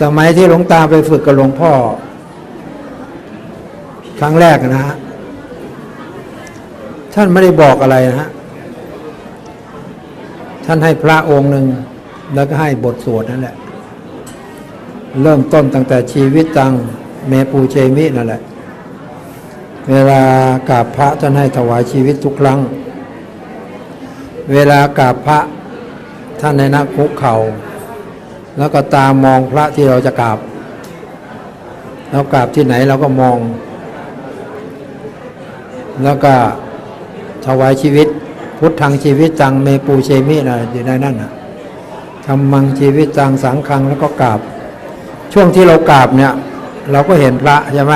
สมัยที่หลวงตาไปฝึกกับหลวงพ่อ ครั้งแรกนะฮะ ท่านไม่ได้บอกอะไรนะฮะ ท่านให้พระองค์หนึ่ง แล้วก็ให้บทสวดนั่นแหละ เริ่มต้นตั้งแต่ชีวิตตังเมปูเชมินั่นแหละ เวลากราบพระท่านให้ถวายชีวิตทุกครั้ง เวลากราบพระท่านในนักคุกเขา่า แล้วก็ตามมองพระที่เราจะกราบเรากราบที่ไหนเราก็มอง แล้วก็ถวายชีวิต พุทธังชีวิตตังเมปูเชมินะอยู่ในนั่นนะทำมังชีวิตตังสังคังแล้วก็กราบ ช่วงที่เรากราบเนี่ย เราก็เห็นพระใช่ไหม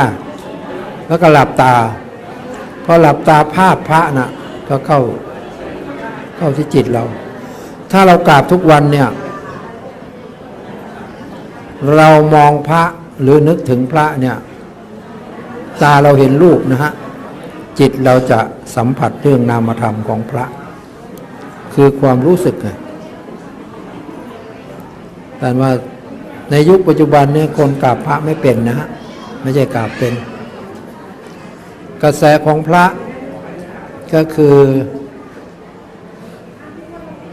แล้วก็หลับตาพอหลับตาภาพพระน่ะก็เข้าเข้าที่จิตเรา ถ้าเรากราบทุกวันเนี่ย เรามองพระหรือนึกถึงพระเนี่ยตาเราเห็นรูปนะฮะจิตเราจะสัมผัสเรื่องนามธรรมของพระ คือความรู้สึกไงแต่ว่าในยุคปัจจุบันเนี่ยคนกราบพระไม่เป็นนะฮะไม่ใช่กราบเป็น กระแสของพระก็คือ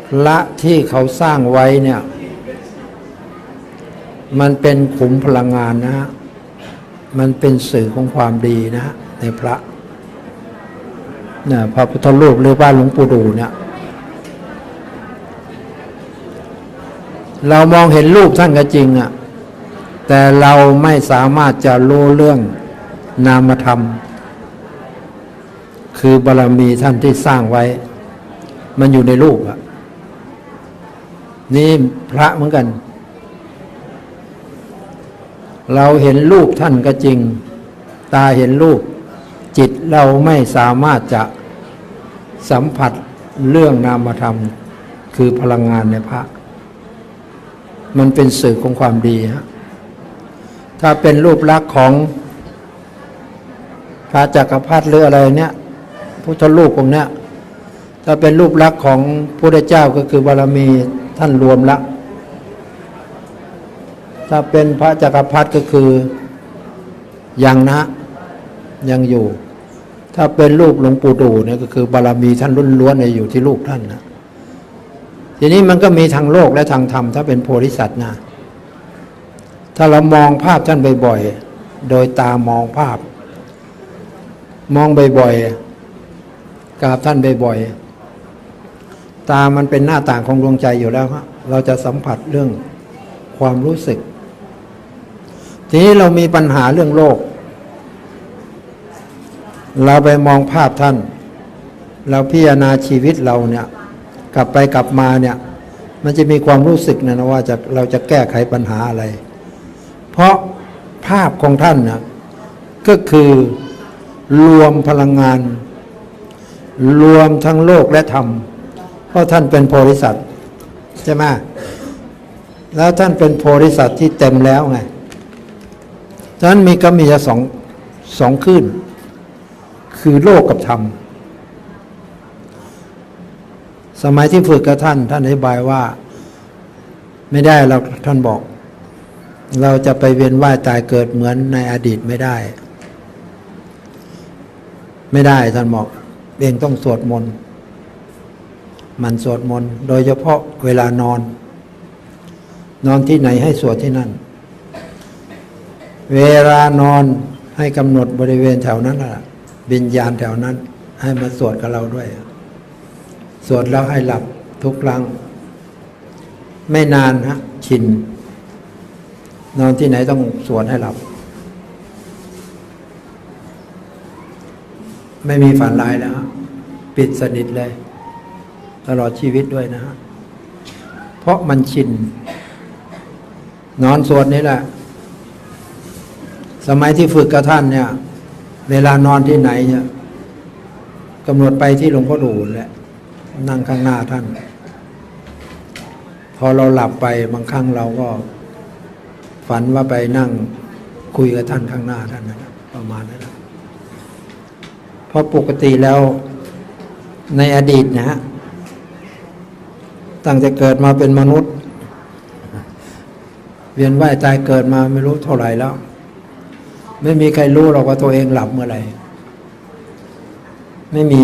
พระที่เขาสร้างไว้เนี่ย มันเป็นขุมพลังงานนะฮะ มันเป็นสื่อของความดีนะฮะในพระนี่ยพระพุทธรูปหรือว่าหลวงปู่ดูเนี่ย เรามองเห็นรูปท่านก็จริงอะ่ะ แต่เราไม่สามารถจะรู้เรื่องนามธรรม คือบารมีท่านที่สร้างไว้ มันอยู่ในรูปอะ นี่พระเหมือนกัน เราเห็นรูปท่านก็จริง ตาเห็นรูป จิตเราไม่สามารถจะสัมผัสเรื่องนามธรรม คือพลังงานในพระ มันเป็นสื่อของความดีฮะถ้าเป็นรูปลักษณ์ของพระจักรพรรดิหรืออะไรเนี่ยพุทธรูปองเนี้ยถ้าเป็นรูปลักษณ์ของพระเจ้าก็คือบารมีท่านรวมละ ถ้าเป็นพระจักรพรรดิก็คือยังนะยังอยู่ ถ้าเป็นรูปหลวงปู่ดูเนี่ยก็คือบารมีท่านล้วนเนี่ยอยู่ที่รูปท่านนะทีนี้มันก็มีทางโลกและทางธรรมถ้าเป็นโพธิสัตว์นะถ้าเรามองภาพท่านบ่อยๆโดยตามองภาพ มองบ่อยๆกราบท่านบ่อยๆตามันเป็นหน้าต่างของดวงใจอยู่แล้วฮะเราจะสัมผัสเรื่องความรู้สึก ทีนี้เรามีปัญหาเรื่องโลก เราไปมองภาพท่าน เราพิจารณาชีวิตเราเนี่ย กลับไปกลับมาเนี่ย มันจะมีความรู้สึกนะนะว่าจะเราจะแก้ไขปัญหาอะไร เพราะภาพของท่านนะก็คือรวมพลังงาน รวมทั้งโลกและธรรม เพราะท่านเป็นโพธิสัตว์ใช่ไหมแล้วท่านเป็นโพธิสัตว์ที่เต็มแล้วไง ฉะนั้นมีก็มีสองสองขึ้น คือโลกกับธรรม สมัยที่ฝึกกับท่าน ท่านอธิบายว่า ไม่ได้เราท่านบอก เราจะไปเวียนว่ายตายเกิดเหมือนในอดีตไม่ได้ ไม่ได้ท่านบอกเองต้องสวดมนต์มันสวดมนต์โดยเฉพาะเวลานอน นอนที่ไหนให้สวดที่นั่น เวลานอนให้กำหนดบริเวณแถวนั้นล่ะวิญญาณแถวนั้น ให้มาสวดกับเราด้วย สวดแล้วให้หลับทุกครั้ง ไม่นานฮะชิน นอนที่ไหนต้องสวดให้หลับ ไม่มีฝันร้ายแล้วปิดสนิทเลย ตลอดชีวิตด้วยนะฮะเพราะมันชิน นอนสวดนี่แหละ มัยที่ฝึกกับท่านเนี่ย เวลานอนที่ไหนเนี่ยกำหนดไปที่หลวงพ่อดูแหละนั่งข้างหน้าท่าน พอเราหลับไปบางครั้งเราก็ ฝันว่าไปนั่งคุยกับท่านข้างหน้าท่านนะประมาณนั้นนะเพราะปกติแล้วในอดีตนะฮะตั้งแต่เกิดมาเป็นมนุษย์ เวียนว่ายตายเกิดมาไม่รู้เท่าไหร่แล้ว ไม่มีใครรู้หรอกว่าตัวเองหลับเมื่อไหร่ ไม่มี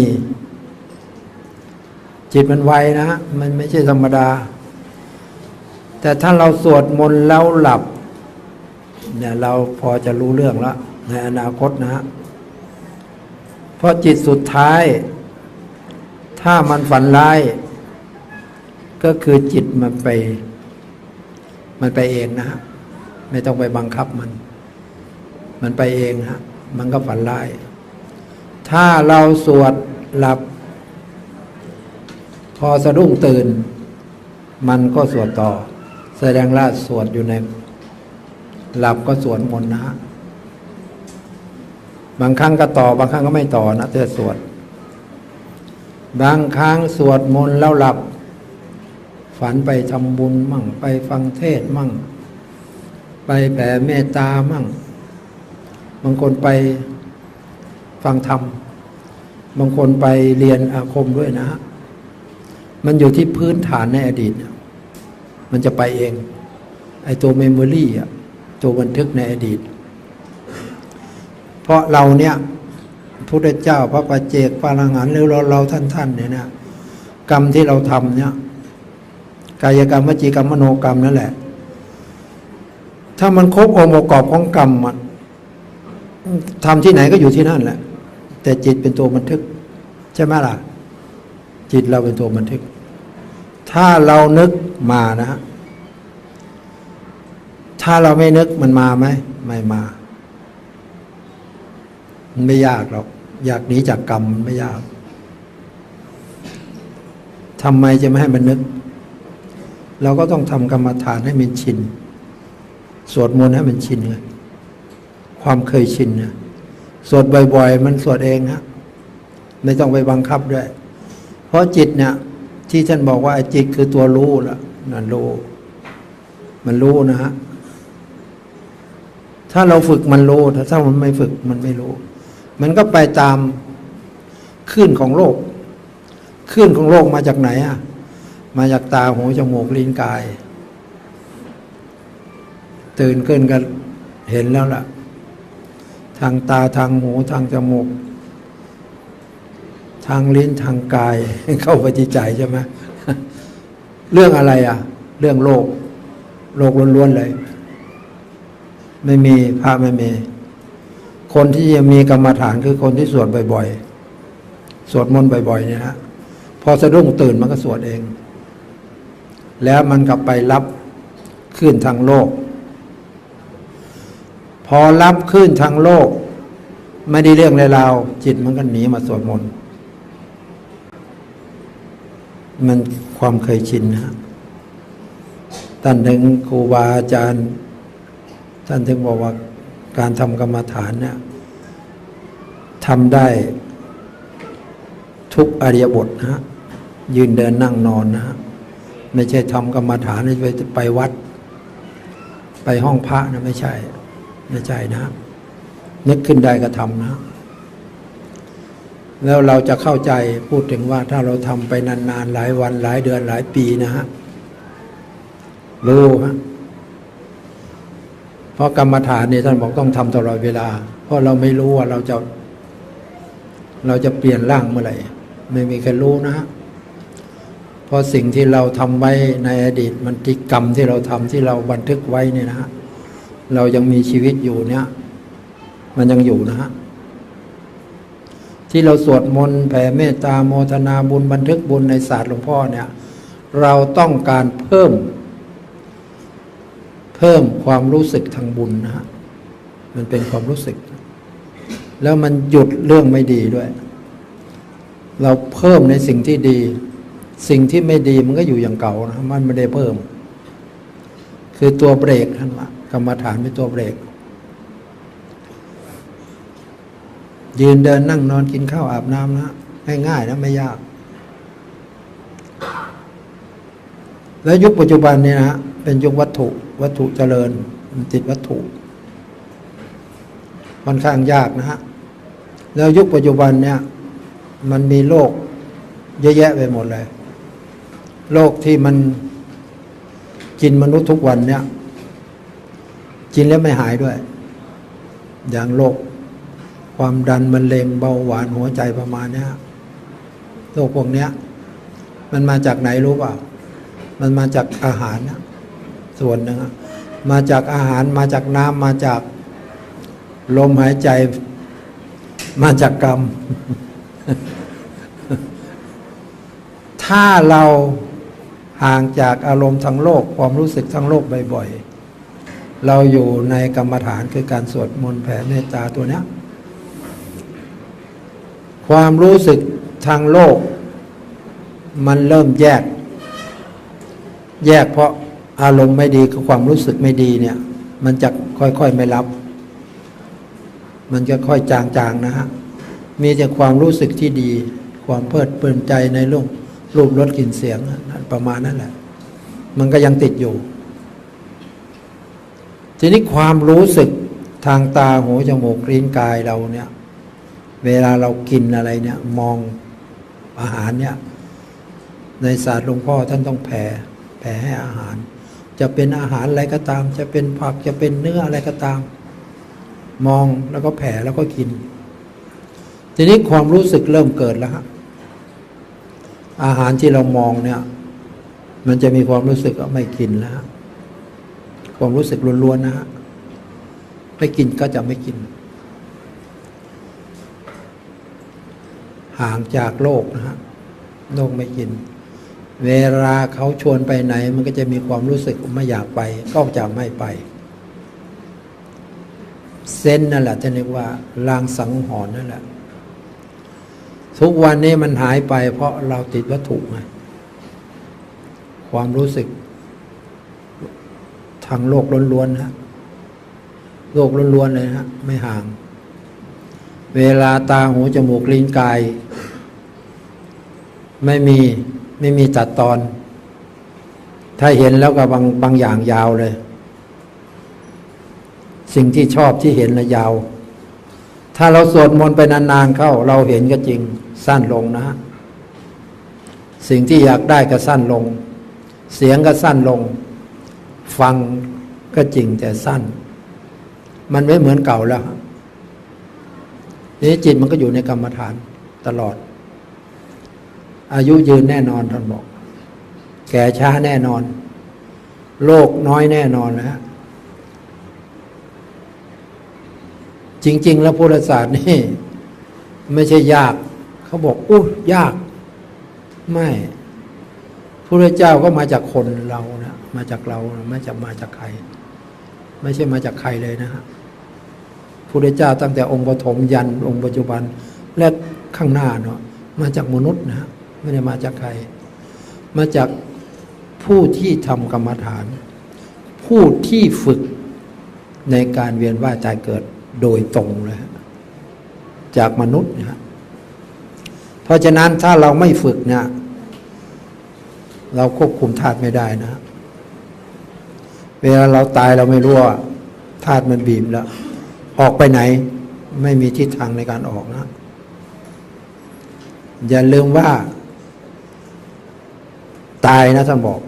จิตมันไวนะ มันไม่ใช่ธรรมดา แต่ถ้าเราสวดมนต์แล้วหลับ เนี่ยเราพอจะรู้เรื่องแล้วในอนาคตนะ เพราะจิตสุดท้าย ถ้ามันฝันร้าย ก็คือจิตมันไป มันไปเองนะฮะไม่ต้องไปบังคับมัน มันไปเองฮะมันก็ฝันร้าย ถ้าเราสวดหลับ พอสะดุ้งตื่น มันก็สวดต่อ แสดงว่าสวดอยู่ใน หลับก็สวดมนต์นะฮะบางครั้งก็ต่อบางครั้งก็ไม่ต่อนะแต่สวด บางครั้งสวดมนต์แล้วหลับ ฝันไปทำบุญมั่ง ไปฟังเทศมั่ง ไปแผ่เมตตามั่ง บางคนไปฟังธรรม บางคนไปเรียนอาคมด้วยนะฮะมันอยู่ที่พื้นฐานในอดีต มันจะไปเอง ไอ้ตัวเมมโมรี่อะตัวบันทึกในอดีต เพราะเราเนี่ยพุทธเจ้าพระปัจเจกปาลังหันหรือเราเราท่านท่านเนี่ยนะกรรมที่เราทำเนี่ยกายกรรมวจีกรรมมโนกรรมนั่นแหละ ถ้ามันครบองค์ประกอบของกรรมมัน ทำที่ไหนก็อยู่ที่นั่นแหละ แต่จิตเป็นตัวบันทึก ใช่ไหมล่ะ จิตเราเป็นตัวบันทึก ถ้าเรานึกมานะฮะถ้าเราไม่นึกมันมาไหมไม่มา มันไม่ยากหรอก อยากหนีจากกรรมมันไม่ยากทำไมจะไม่ให้มันนึก เราก็ต้องทำกรรมฐานให้มันชิน สวดมนต์ให้มันชินเลย ความเคยชินนะสวดบ่อย ๆ มันสวดเองฮะไม่ต้องไปบังคับด้วย เพราะจิตเนี่ย ที่ท่านบอกว่าไอ้จิตคือตัวรู้ละนั่นรู้มันรู้นะฮะถ้าเราฝึกมันรู้แต่ถ้ามันไม่ฝึกมันไม่รู้ มันก็ไปตามคลื่นของโลกคลื่นของโลกมาจากไหนอะ มาจากตาหูจมูกลิ้นกาย ตื่นขึ้นก็เห็นแล้วล่ะ ทางตาทางหูทางจมูก ทางลิ้นทางกาย เข้าไปที่ใจใช่ไหมเรื่องอะไรอะ เรื่องโลก โลกล้วนๆเลย ไม่มีพระไม่มี คนที่จะมีกรรมฐานคือคนที่สวดบ่อยๆ สวดมนต์บ่อยๆเนี่ยฮะพอสะดุ้งตื่นมันก็สวดเอง แล้วมันกลับไปรับขึ้นทางโลก พอรับขึ้นทางโลก ไม่ได้เรื่องเลยเราจิตมันก็หนีมาสวดมนต์มันความเคยชินนะฮะท่านถึงครูบาอาจารย์ ท่านถึงบอกว่าการทำกรรมฐานเนี่ยทำได้ทุกอริยบทนะฮะยืนเดินนั่งนอนนะฮะไม่ใช่ทำกรรมฐานไปไปวัด ไปห้องพระนะไม่ใช่ ไม่ใช่นะ นึกขึ้นได้ก็ทำนะ แล้วเราจะเข้าใจพูดถึงว่าถ้าเราทำไปนานๆ หลายวันหลายเดือนหลายปีนะฮะรู้ฮะเพราะกรรมฐานเนี่ยท่านบอกต้องทำตลอดเวลา เพราะเราไม่รู้ว่าเราจะ เราจะเปลี่ยนร่างเมื่อไหร่ไม่มีใครรู้นะฮะเพราะสิ่งที่เราทำไว้ในอดีตมันติกรรมที่เราทำที่เราบันทึกไว้เนี่ยนะฮะ เรายังมีชีวิตอยู่เนี่ย มันยังอยู่นะฮะ ที่เราสวดมนต์แผ่เมตตาโมทนาบุญบันทึกบุญในศาสตร์หลวงพ่อเนี่ย เราต้องการเพิ่ม เพิ่มความรู้สึกทางบุญนะฮะ มันเป็นความรู้สึก แล้วมันหยุดเรื่องไม่ดีด้วย เราเพิ่มในสิ่งที่ดี สิ่งที่ไม่ดีมันก็อยู่อย่างเก่านะมันไม่ได้เพิ่ม คือตัวเบรกท่านว่า กรรมฐานเป็นตัวเบรก ยืนเดินนั่งนอนกินข้าวอาบน้ำนะง่ายๆนะไม่ยาก แล้วยุคปัจจุบันเนี่ยนะเป็นยุควัตถุวัตถุเจริญมันติดวัตถุค่อนข้างยากนะฮะแล้วยุคปัจจุบันเนี่ยมันมีโลกเยอะแยะไปหมดเลย โลกที่มันกินมนุษย์ทุกวันเนี่ย กินแล้วไม่หายด้วย อย่างโรคความดันมะเร็งเบาหวานหัวใจประมาณนี้โรคพวกนี้มันมาจากไหนรู้เปล่ามันมาจากอาหารส่วนหนึ่งมาจากอาหารมาจากน้ำมาจากลมหายใจมาจากกรรม ถ้าเราห่างจากอารมณ์ทางโลก ความรู้สึกทางโลกบ่อยๆ เราอยู่ในกรรมฐานคือการสวดมนต์แผ่เมตตาตัวเนี้ย ความรู้สึกทางโลก มันเริ่มแยก แยกเพราะอารมณ์ไม่ดีกับความรู้สึกไม่ดีเนี่ย มันจะค่อยๆไม่รับ มันจะค่อยจางๆนะฮะ มีแต่ความรู้สึกที่ดี ความเพลิดเพลินใจในรูปรูปรสกลิ่นเสียงนั่นประมาณนั้นแหละ มันก็ยังติดอยู่ ทีนี้ความรู้สึกทางตาหูจมูกลิ้นกายเราเนี่ย เวลาเรากินอะไรเนี่ย มองอาหารเนี่ย ในศาสตร์หลวงพ่อท่านต้องแผ่แผ่ให้อาหาร จะเป็นอาหารอะไรก็ตาม จะเป็นผักจะเป็นเนื้ออะไรก็ตาม มองแล้วก็แผ่แล้วก็กิน ทีนี้ความรู้สึกเริ่มเกิดแล้วฮะอาหารที่เรามองเนี่ย มันจะมีความรู้สึกว่าไม่กินแล้ว ความรู้สึกล้วนๆนะฮะไม่กินก็จะไม่กิน ห่างจากโลกนะฮะโลกไม่กิน เวลาเขาชวนไปไหน มันก็จะมีความรู้สึกไม่อยากไป ก็จะไม่ไป เส้นนั่นแหละจะเรียกว่าลางสังหรณ์นั่นแหละ ทุกวันนี้มันหายไป เพราะเราติดวัตถุไงความรู้สึก ทางโลกล้วนๆนะโลกล้วนๆเลยนะไม่ห่าง เวลาตาหูจมูกลิ้นกาย ไม่มีไม่มีตัดตอน ถ้าเห็นแล้วก็บางบางอย่างยาวเลย สิ่งที่ชอบที่เห็นละยาว ถ้าเราสวดมนต์ไปนานๆเข้า เราเห็นก็จริงสั้นลงนะฮะสิ่งที่อยากได้ก็สั้นลง เสียงก็สั้นลง ฟังก็จริงแต่สั้น มันไม่เหมือนเก่าแล้วนี่จิตมันก็อยู่ในกรรมฐานตลอด อายุยืนแน่นอนท่านบอก แก่ช้าแน่นอน โลกน้อยแน่นอนนะฮะจริง ๆ แล้วพุทธศาสตร์นี่ ไม่ใช่ยาก เขาบอกอู้ยาก ไม่พระเจ้าก็มาจากคนเรานะ มาจากเราไม่จะมาจากใคร ไม่ใช่มาจากใครเลยนะฮะพระเจ้าตั้งแต่องค์ปฐมยันองค์ปัจจุบันและข้างหน้าเนาะมาจากมนุษย์นะไม่ได้มาจากใคร มาจากผู้ที่ทำกรรมฐาน ผู้ที่ฝึกในการเวียนว่ายตายเกิดโดยตรงเลยฮะจากมนุษย์นะฮะเพราะฉะนั้นถ้าเราไม่ฝึกเนี่ยเราควบคุมธาตุไม่ได้นะ วลาเราตายเราไม่รู้ว่าธาตุมันบีบแล้ว ออกไปไหนไม่มีทิศทางในการออกนะ อย่าลืมว่า ตายนะท่านบอก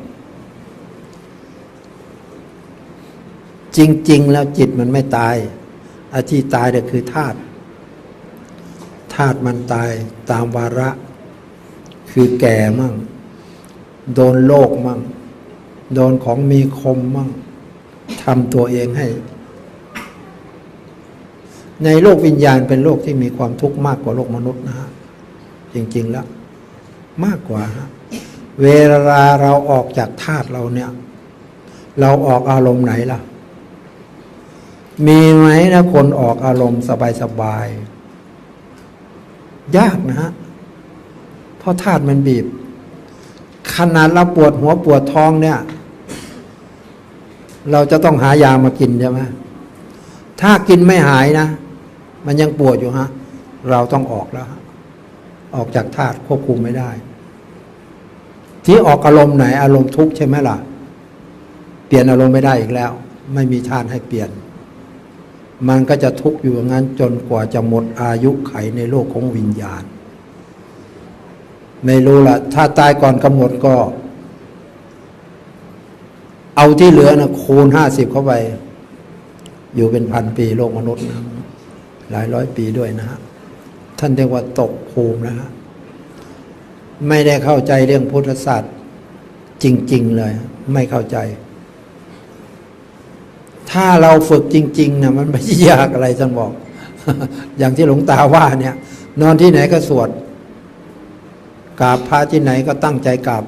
จริง ๆ แล้วจิตมันไม่ตายอาที่ตายเนี่ยคือธาตุธาตุมันตายตามวาระ คือแก่มั่ง โดนโลกมั่ง โดนของมีคมมั่ง ทำตัวเองให้ ในโลกวิญญาณเป็นโลกที่มีความทุกข์มากกว่าโลกมนุษย์นะฮะจริง ๆ แล้ว มากกว่าฮะเวลาเราออกจากธาตุเราเนี่ย เราออกอารมณ์ไหนล่ะ มีไหมนะคนออกอารมณ์สบายๆยากนะฮะเพราะธาตุมันบีบขนาดเราปวดหัวปวดท้องเนี่ย เราจะต้องหายามากินใช่ไหมถ้ากินไม่หายนะ มันยังปวดอยู่ฮะ เราต้องออกแล้ว ออกจากธาตุควบคุมไม่ได้ ที่ออกอารมณ์ไหน อารมณ์ทุกข์ใช่ไหมล่ะ เปลี่ยนอารมณ์ไม่ได้อีกแล้ว ไม่มีธาตุให้เปลี่ยน มันก็จะทุกข์อยู่งั้นจนกว่าจะหมดอายุไขในโลกของวิญญาณ ไม่รู้ละถ้าตายก่อนกำหนดก็ เอาที่เหลือนะคูณห้าสิบเข้าไป อยู่เป็นพันปีโลกมนุษย์นะหลายร้อยปีด้วยนะฮะท่านเรียกว่าตกภูมินะฮะไม่ได้เข้าใจเรื่องพุทธศาสตร์จริง ๆ เลย ไม่เข้าใจ ถ้าเราฝึกจริง ๆนะมันไม่ยากอะไรท่านบอก อย่างที่หลวงตาว่าเนี่ย นอนที่ไหนก็สวดกราบพระที่ไหนก็ตั้งใจกราบ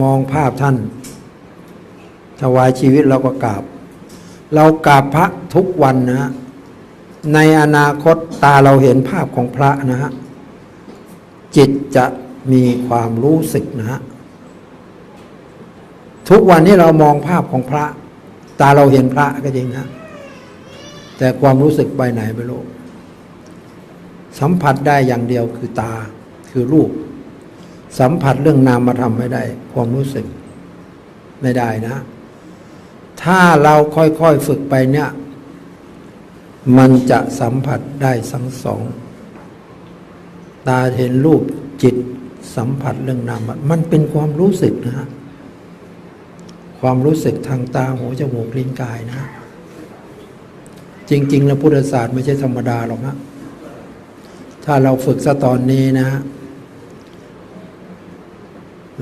มองภาพท่านถวายชีวิตเราก็กราบ เรากราบพระทุกวันนะฮะในอนาคตตาเราเห็นภาพของพระนะฮะจิตจะมีความรู้สึกนะฮะทุกวันนี้เรามองภาพของพระ ตาเราเห็นพระก็จริงนะแต่ความรู้สึกไปไหนไม่รู้สัมผัสได้อย่างเดียวคือตาคือรูป สัมผัสเรื่องนามมาทำไม่ได้ ความรู้สึกไม่ได้นะ ถ้าเราค่อยๆฝึกไปเนี่ย มันจะสัมผัสได้ทั้งสอง ตาเห็นรูปจิตสัมผัสเรื่องนามมันเป็นความรู้สึกนะฮะความรู้สึกทางตาหูจมูกลิ้นกายนะ จริง ๆ แล้วพุทธศาสตร์ไม่ใช่ธรรมดาหรอกนะ ถ้าเราฝึกซะตอนนี้นะ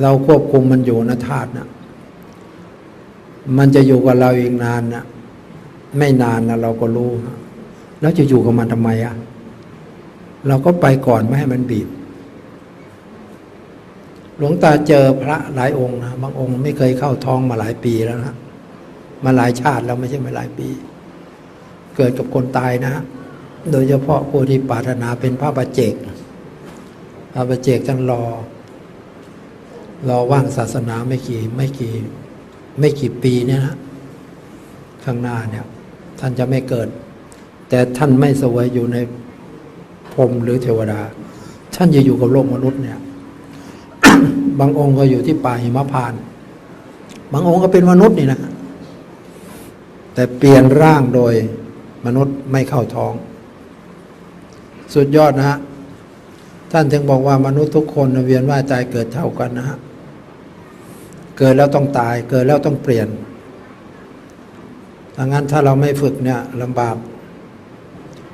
เราควบคุมมันอยู่นะธาตุนะมันจะอยู่กับเราอีกนานนะไม่นานนะเราก็รู้นะแล้วจะอยู่กับมันทำไมอะเราก็ไปก่อนไม่ให้มันบีบ หลวงตาเจอพระหลายองค์นะบางองค์ไม่เคยเข้าท้องมาหลายปีแล้วนะมาหลายชาติแล้วไม่ใช่มาหลายปี เกิดกับคนตายนะ โดยเฉพาะผู้ที่ปรารถนาเป็นพระประเจกพระประเจกท่านรอ รอว่างศาสนาไม่กี่ไม่กี่ไม่กี่ปีเนี่ยนะข้างหน้าเนี่ย ท่านจะไม่เกิด แต่ท่านไม่สวยอยู่ในพรมหรือเทวดา ท่านจะอยู่กับโลกมนุษย์เนี่ย บางองค์ก็อยู่ที่ป่าหิมพานต์บางองค์ก็เป็นมนุษย์นี่นะแต่เปลี่ยนร่างโดยมนุษย์ไม่เข้าท้อง สุดยอดนะฮะท่านถึงบอกว่ามนุษย์ทุกคนเวียนว่ายตายเกิดเท่ากันนะฮะ เกิดแล้วต้องตาย เกิดแล้วต้องเปลี่ยนดังนั้นถ้าเราไม่ฝึกเนี่ยลำบาก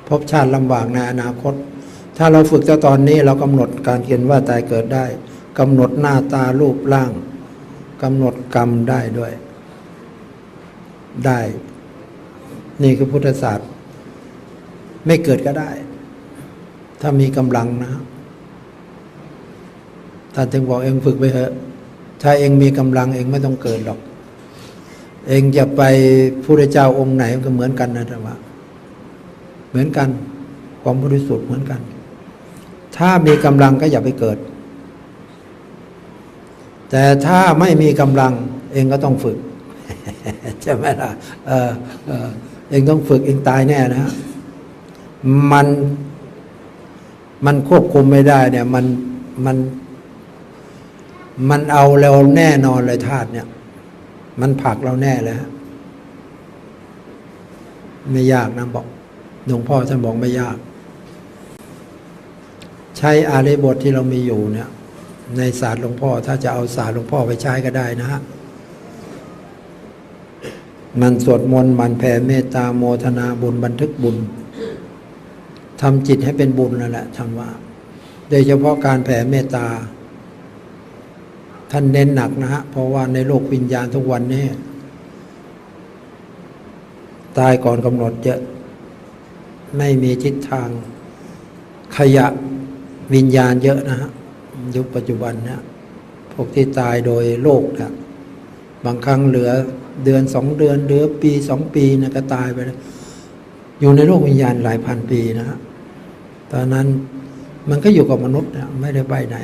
พบชาติลำบากในอนาคต ถ้าเราฝึกจะตอนนี้เรากำหนดการเขียนว่าตายเกิดได้กำหนดหน้าตารูปร่างกำหนดกรรมได้ด้วย ได้ นี่คือพุทธศาสตร์ ไม่เกิดก็ได้ ถ้ามีกำลังนะท่านถึงบอกเองฝึกไปเถอะ ถ้าเองมีกำลังเองไม่ต้องเกิดหรอก เองจะไปพระเจ้าองค์ไหนก็เหมือนกันนะธรรมะเหมือนกัน ความบริสุทธิ์เหมือนกัน ถ้ามีกำลังก็อย่าไปเกิด แต่ถ้าไม่มีกำลัง เองก็ต้องฝึกใช่ไหมล่ะเออเออเองต้องฝึกเองตายแน่นะมันมันควบคุมไม่ได้เนี่ย มันมัน มันเอาเราแน่นอนเลยธาตุเนี่ย มันผลักเราแน่เลยฮะไม่ยากนะบอกหลวงพ่อท่านบอกไม่ยาก ใช้อาริบทที่เรามีอยู่เนี่ย ในศาสตร์หลวงพ่อ ถ้าจะเอาศาสตร์หลวงพ่อไปใช้ก็ได้นะฮะมันสวดมนต์มันแผ่เมตตาโมทนาบุญบันทึกบุญทำจิตให้เป็นบุญนั่นแหละท่านว่า โดยเฉพาะการแผ่เมตตา ท่านเน้นหนักนะฮะ เพราะว่าในโลกวิญญาณทุกวันนี้ ตายก่อนกำหนดเยอะ ไม่มีทิศทางขยะวิญญาณเยอะนะฮะ ยุคปัจจุบันเนี่ยพวกที่ตายโดยโรคนะบางครั้งเหลือเดือนสองเดือนเหลือปีสองปีนะก็ตายไปแล้วอยู่ในโลกวิญญาณหลายพันปีนะฮะตอนนั้นมันก็อยู่กับมนุษย์นะไม่ได้ไปไหน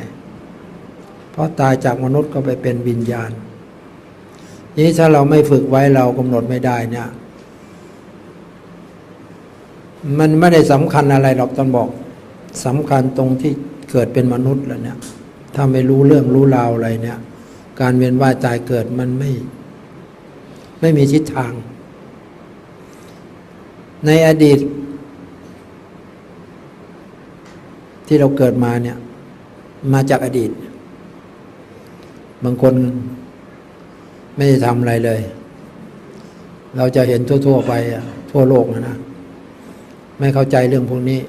เพราะตายจากมนุษย์ก็ไปเป็นวิญญาณ นี้ถ้าเราไม่ฝึกไว้เรากำหนดไม่ได้เนี่ย มันไม่ได้สำคัญอะไรหรอกตอนบอกสำคัญตรงที่เกิดเป็นมนุษย์แล้วเนี่ย ถ้าไม่รู้เรื่องรู้ราวอะไรเนี่ย การเวียนว่ายตายเกิดมันไม่ ไม่มีทิศทาง ในอดีตที่เราเกิดมาเนี่ย มาจากอดีต บางคนไม่ได้ทำอะไรเลย เราจะเห็นทั่ว ๆ ไปทั่วโลกนะนะ ไม่เข้าใจเรื่องพวกนี้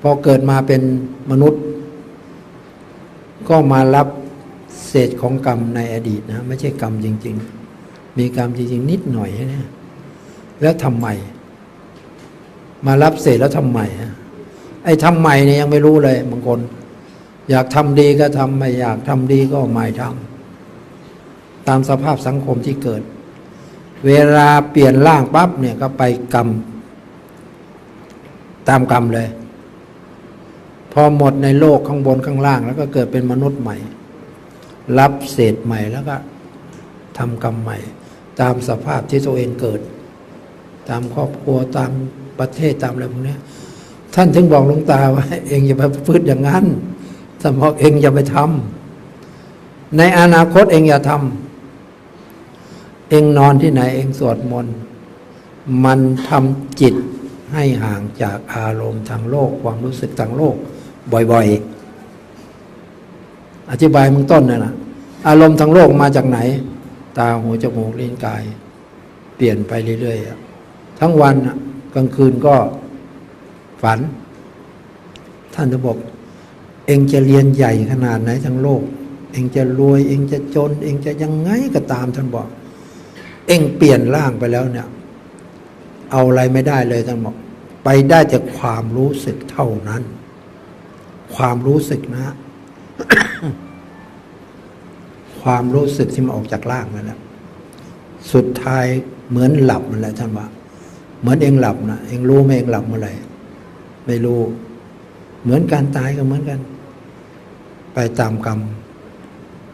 พอเกิดมาเป็นมนุษย์ ก็มารับเศษของกรรมในอดีตนะ ไม่ใช่กรรมจริง ๆ มีกรรมจริง ๆ นิดหน่อยนะแล้วทำไม มารับเศษแล้วทำไมฮะไอ้ทำไมเนี่ยยังไม่รู้เลยบางคน อยากทำดีก็ทำไม่อยากทำดีก็ไม่ทำตามสภาพสังคมที่เกิด เวลาเปลี่ยนร่างปั๊บเนี่ยก็ไปกรรม ตามกรรมเลย พอหมดในโลกข้างบนข้างล่าง แล้วก็เกิดเป็นมนุษย์ใหม่ รับเศษใหม่แล้วก็ทำกรรมใหม่ ตามสภาพที่ตัวเองเกิด ตามครอบครัวตามประเทศตามอะไรพวกนี้ท่านถึงบอกหลวงตาว่า เองอย่าไปพูดอย่างนั้น ท่านบอกเองอย่าไปทำในอนาคตเองอย่าทำเองนอนที่ไหนเองสวดมนต์มันทำจิตให้ห่างจากอารมณ์ทางโลก ความรู้สึกทางโลก บ่อยๆ อธิบายมึงต้นน่ะนะอารมณ์ทางโลกมาจากไหน ตาหูจมูกลิ้นกาย เปลี่ยนไปเรื่อยๆทั้งวันกลางคืนก็ฝัน ท่านจะบอก เองจะเรียนใหญ่ขนาดไหนทั้งโลก เองจะรวย เองจะจน เองจะยังไงก็ตามท่านบอก เองเปลี่ยนร่างไปแล้วเนี่ย เอาอะไรไม่ได้เลยท่านบอก ไปได้แต่ความรู้สึกเท่านั้น ความรู้สึกนะ ความรู้สึกที่มันออกจากร่างนั่นแหละสุดท้ายเหมือนหลับมันแหละท่านว่า เหมือนเองหลับนะเองรู้ไหมเองหลับเมื่อไหร่ไม่รู้ เหมือนการตายก็เหมือนกัน ไปตามกรรม